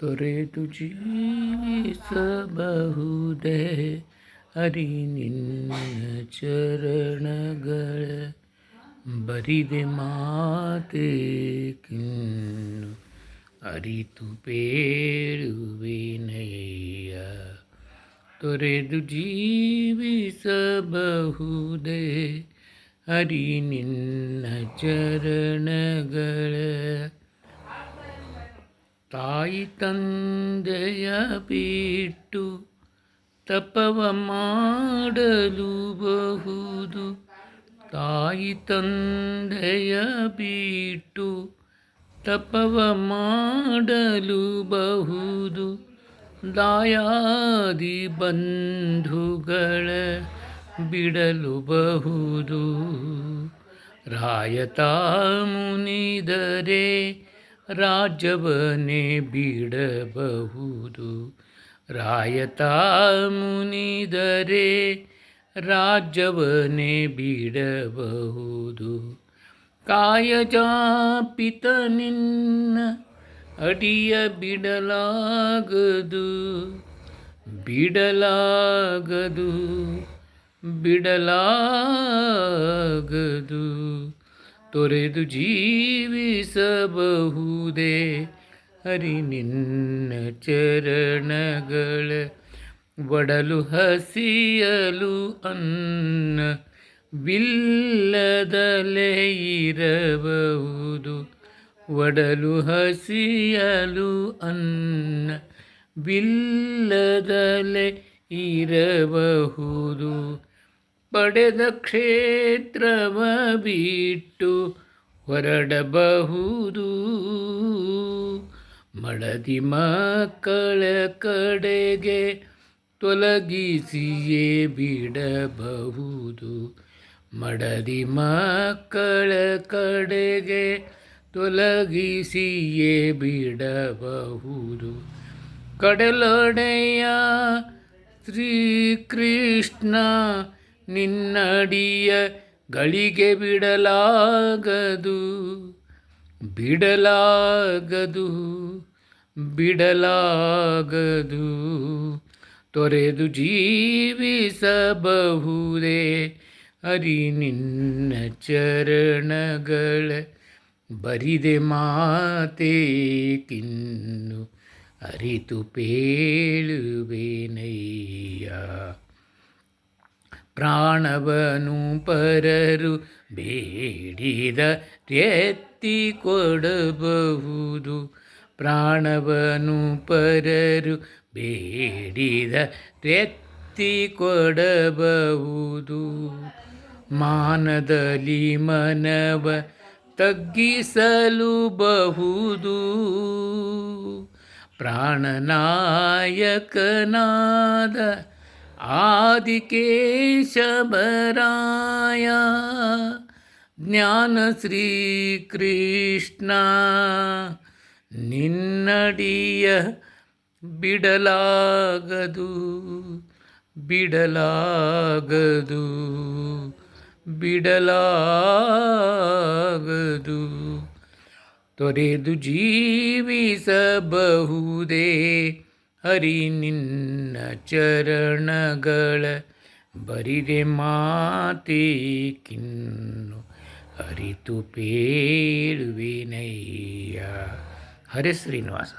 ತೊರೆದು ಜೀವಿಸಬಹುದೇ ಹರಿ ನಿನ್ನ ಚರಣಗಳ ಬರಿದೆ ಮಾತೆ ಕಿನ್ನು. ಅರಿತು ಬೇಡುವಿನಯ್ಯ ತೊರೆದು ಜೀವಿಸಬಹುದೇ ಹರಿ ನಿನ್ನ ಚರಣಗಳ ತಾಯಿ ತಂದೆಯ ಬಿಟ್ಟು ತಪವ ಮಾಡಲು ಬಹುದು. ತಾಯಿ ತಂದೆಯ ಬಿಟ್ಟು ತಪವ ಮಾಡಲು ಬಹುದು. ದಾಯಾದಿ ಬಂಧುಗಳ ಬಿಡಲು ಬಹುದು. ರಾಯತ ಮುನಿದರೆ ರಾಜ್ಯವನ್ನೇ ಬಿಡಬಹುದು. ರಾಯತ ಮುನಿದರೆ ರಾಜವನೇ ಬಿಡಬಹುದು. ಕಾಯಜಾಪಿತ ನಿನ್ನ ಅಡಿಯ ಬಿಡಲಾಗದು ಬಿಡಲಾಗದು ಬಿಡಲಾಗದು. ತೊರೆದು ಜೀವಿಸಬಹುದೇ? ಹರಿ ನಿನ್ನ ಚರಣಗಳ ಒಡಲು ಹಸಿಯಲು ಅನ್ನ ಬಿಲ್ಲದಲೇ ಇರಬಹುದು. ಒಡಲು ಹಸಿಯಲು ಅನ್ನ ಬಿಲ್ಲದಲೇ ಇರಬಹುದು. ಪಡೆದ ಕ್ಷೇತ್ರವ ಬಿಟ್ಟು ಹೊರಡಬಹುದು. ಮಡದಿ ಮಕ್ಕಳ ಕಡೆಗೆ ತೊಲಗಿಸಿಯೇ ಬಿಡಬಹುದು. ಮಡದಿ ಮಕ್ಕಳ ಕಡೆಗೆ ತೊಲಗಿಸಿಯೇ ಬಿಡಬಹುದು. ಕಡಲೊಡೆಯ ಶ್ರೀಕೃಷ್ಣ ನಿನ್ನಡಿಯ ಗಳಿಗೆ ಬಿಡಲಾಗದು ಬಿಡಲಾಗದು ಬಿಡಲಾಗದು. ತೊರೆದು ಜೀವಿಸಬಹುದೇ ಅರಿ ನಿನ್ನ ಚರಣಗಳ, ಬರಿದೆ ಮಾತೆ ಕಿನ್ನು ಅರಿತು ಪೇಳುವೆನಯ್ಯ. ಪ್ರಾಣವನು ಪರರು ಬೇಡಿದ ಎತ್ತಿ ಕೊಡಬಹುದು. ಪ್ರಾಣವನು ಪರರು ಬೇಡಿದ ಎತ್ತಿ ಕೊಡಬಹುದು. ಮಾನದಲ್ಲಿ ಮನವ ತಗ್ಗಿಸಲು ಬಹುದು. ಪ್ರಾಣನಾಯಕನಾದ ಆದಿಕೇಶವರಾಯ. ಜ್ಞಾನ ಶ್ರೀಕೃಷ್ಣ ನಿನ್ನಡಿಯ ಬಿಡಲಾಗದು ಬಿಡಲಾಗದು ಬಿಡಲಾಗದು. ತೊರೆದು ಜೀವಿಸಬಹುದೇ. ಹರಿ ನಿನ್ನ ಚರಣಗಳ ಬರಿದೆ ಮಾತೆ ಕಿನ್ನು ಅರಿತು ಪೇಳುವಿನಯ್ಯ ಹರೇ ಶ್ರೀನಿವಾಸ